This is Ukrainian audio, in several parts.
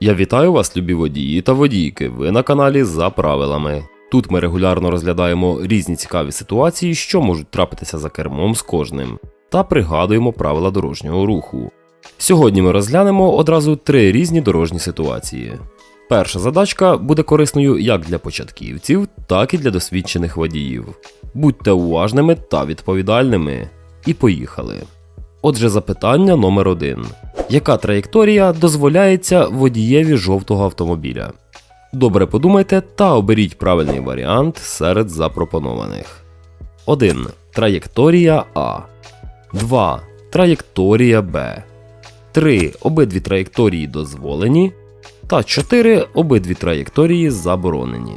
Я вітаю вас, любі водії та водійки. Ви на каналі за правилами. Тут ми регулярно розглядаємо різні цікаві ситуації, що можуть трапитися за кермом з кожним, та пригадуємо правила дорожнього руху. Сьогодні ми розглянемо одразу три різні дорожні ситуації. Перша задачка буде корисною як для початківців, так і для досвідчених водіїв. Будьте уважними та відповідальними. І поїхали. Отже, запитання номер один. Яка траєкторія дозволяється водієві жовтого автомобіля? Добре подумайте та оберіть правильний варіант серед запропонованих. 1. Траєкторія А. 2. Траєкторія Б. 3. Обидві траєкторії дозволені. Та 4. Обидві траєкторії заборонені.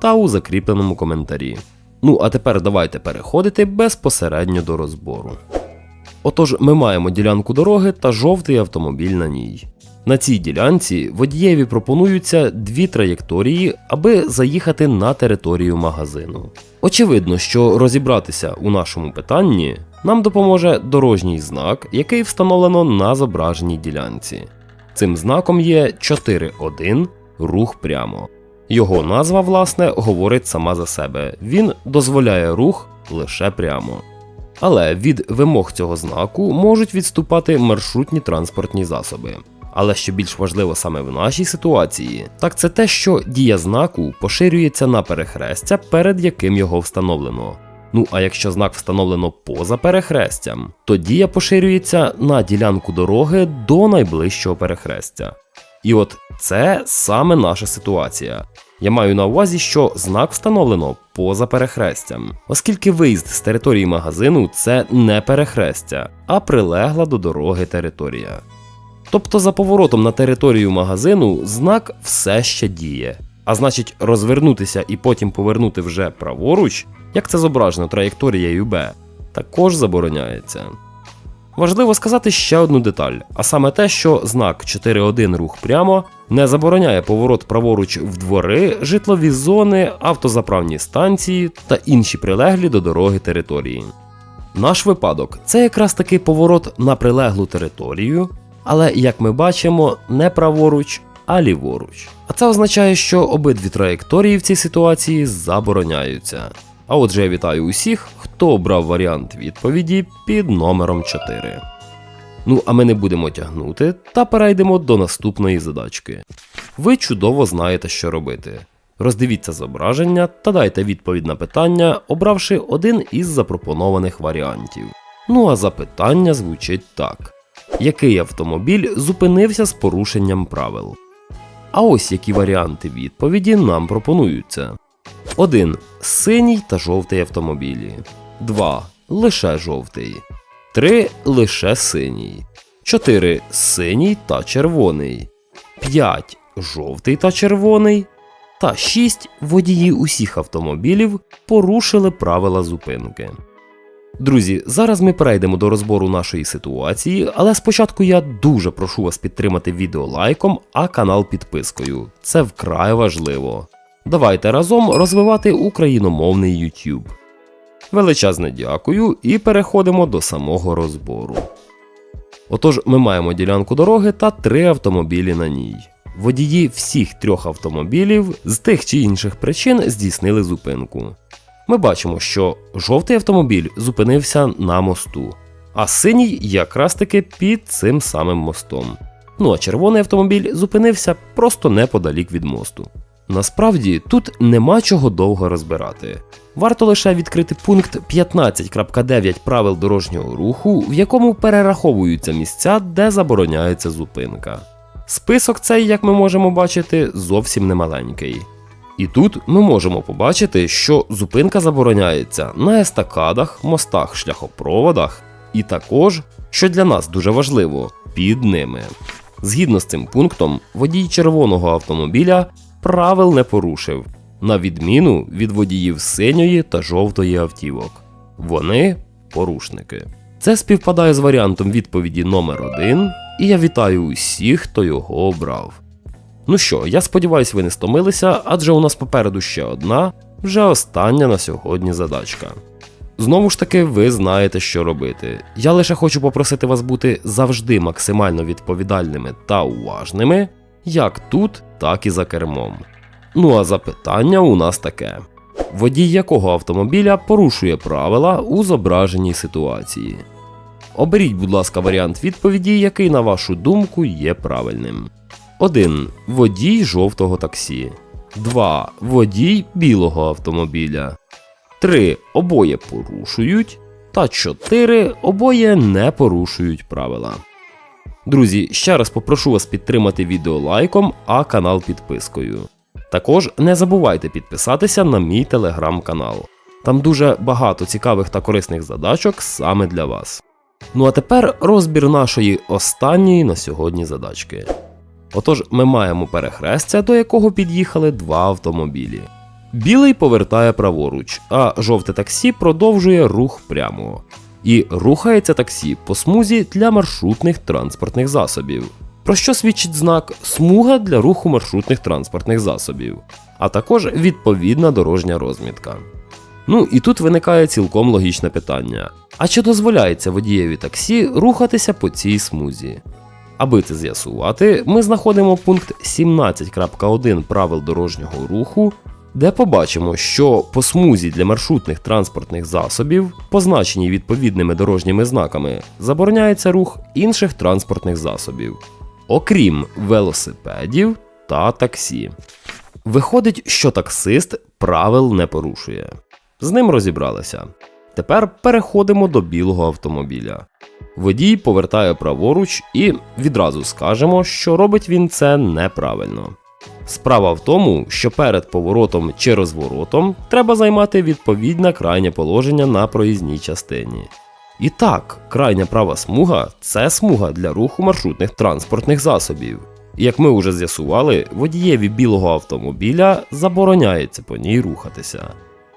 та у закріпленому коментарі. Ну а тепер давайте переходити безпосередньо до розбору. Отож, ми маємо ділянку дороги та жовтий автомобіль на ній. На цій ділянці водієві пропонуються дві траєкторії, аби заїхати на територію магазину. Очевидно, що розібратися у нашому питанні нам допоможе дорожній знак, який встановлено на зображеній ділянці. Цим знаком є 4.1 рух прямо. Його назва, власне, говорить сама за себе. Він дозволяє рух лише прямо. Але від вимог цього знаку можуть відступати маршрутні транспортні засоби. Але що більш важливо саме в нашій ситуації, так це те, що дія знаку поширюється на перехрестя, перед яким його встановлено. Ну а якщо знак встановлено поза перехрестям, то дія поширюється на ділянку дороги до найближчого перехрестя. І от це саме наша ситуація. Я маю на увазі, що знак встановлено поза перехрестям, оскільки виїзд з території магазину це не перехрестя, а прилегла до дороги територія. Тобто за поворотом на територію магазину знак все ще діє. А значить, розвернутися і потім повернути вже праворуч, як це зображено траєкторією Б, також забороняється. Важливо сказати ще одну деталь, а саме те, що знак 4.1 рух прямо не забороняє поворот праворуч в двори, житлові зони, автозаправні станції та інші прилеглі до дороги території. Наш випадок це якраз таки поворот на прилеглу територію, але як ми бачимо, не праворуч, а ліворуч. А це означає, що обидві траєкторії в цій ситуації забороняються. А отже, я вітаю усіх, хто обрав варіант відповіді під номером 4. Ну, а ми не будемо тягнути та перейдемо до наступної задачки. Ви чудово знаєте, що робити. Роздивіться зображення та дайте відповідь на питання, обравши один із запропонованих варіантів. Ну а запитання звучить так: який автомобіль зупинився з порушенням правил? А ось які варіанти відповіді нам пропонуються. 1. Синій та жовтий автомобілі. 2. Лише жовтий. 3. Лише синій. 4. Синій та червоний. 5. Жовтий та червоний. Та 6. Водії усіх автомобілів порушили правила зупинки. Друзі, зараз ми перейдемо до розбору нашої ситуації, але спочатку я дуже прошу вас підтримати відео лайком, а канал підпискою. Це вкрай важливо. Давайте разом розвивати україномовний YouTube. Величезне дякую і переходимо до самого розбору. Отож, ми маємо ділянку дороги та три автомобілі на ній. Водії всіх трьох автомобілів з тих чи інших причин здійснили зупинку. Ми бачимо, що жовтий автомобіль зупинився на мосту, а синій якраз таки під цим самим мостом. Ну а червоний автомобіль зупинився просто неподалік від мосту. Насправді тут нема чого довго розбирати. Варто лише відкрити пункт 15.9 правил дорожнього руху, в якому перераховуються місця, де забороняється зупинка. Список цей, як ми можемо бачити, зовсім немаленький. І тут ми можемо побачити, що зупинка забороняється на естакадах, мостах, шляхопроводах, і також, що для нас дуже важливо, під ними. Згідно з цим пунктом, водій червоного автомобіля правил не порушив, на відміну від водіїв синьої та жовтої автівок. Вони порушники. Це співпадає з варіантом відповіді номер 1 і я вітаю усіх, хто його обрав. Ну що, я сподіваюся, ви не стомилися, адже у нас попереду ще одна, вже остання на сьогодні задачка. Знову ж таки, ви знаєте, що робити. Я лише хочу попросити вас бути завжди максимально відповідальними та уважними, як тут, так і за кермом. Ну а запитання у нас таке: водій якого автомобіля порушує правила у зображеній ситуації? Оберіть, будь ласка, варіант відповіді, який, на вашу думку, є правильним. 1. Водій жовтого таксі. 2. Водій білого автомобіля. 3. Обоє порушують. Та 4. Обоє не порушують правила. Друзі, ще раз попрошу вас підтримати відео лайком, а канал підпискою. Також не забувайте підписатися на мій телеграм-канал. Там дуже багато цікавих та корисних задачок саме для вас. Ну а тепер розбір нашої останньої на сьогодні задачки. Отож, ми маємо перехрестя, до якого під'їхали два автомобілі. Білий повертає праворуч, а жовте таксі продовжує рух прямо. І рухається таксі по смузі для маршрутних транспортних засобів. Про що свідчить знак смуга для руху маршрутних транспортних засобів, а також відповідна дорожня розмітка. Ну і тут виникає цілком логічне питання: а чи дозволяється водієві таксі рухатися по цій смузі? Аби це з'ясувати, ми знаходимо пункт 17.1 правил дорожнього руху, де побачимо, що по смузі для маршрутних транспортних засобів, позначеній відповідними дорожніми знаками, забороняється рух інших транспортних засобів, окрім велосипедів та таксі. Виходить, що таксист правил не порушує. З ним розібралися. Тепер переходимо до білого автомобіля. Водій повертає праворуч і відразу скажемо, що робить він це неправильно. Справа в тому, що перед поворотом чи розворотом треба займати відповідне крайнє положення на проїзній частині. І так, крайня права смуга це смуга для руху маршрутних транспортних засобів. Як ми вже з'ясували, водієві білого автомобіля забороняється по ній рухатися.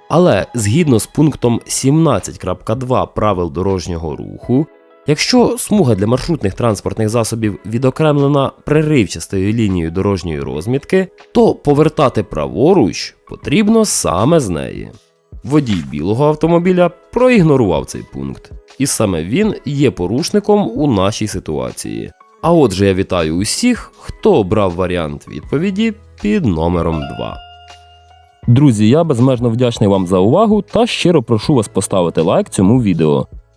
Але згідно з пунктом 17.2 правил дорожнього руху, якщо смуга для маршрутних транспортних засобів відокремлена преривчастою лінією дорожньої розмітки, то повертати праворуч потрібно саме з неї. Водій білого автомобіля проігнорував цей пункт, і саме він є порушником у нашій ситуації. А отже, я вітаю усіх, хто обрав варіант відповіді під номером 2. Друзі, я безмежно вдячний вам за увагу та щиро прошу вас поставити лайк цьому відео.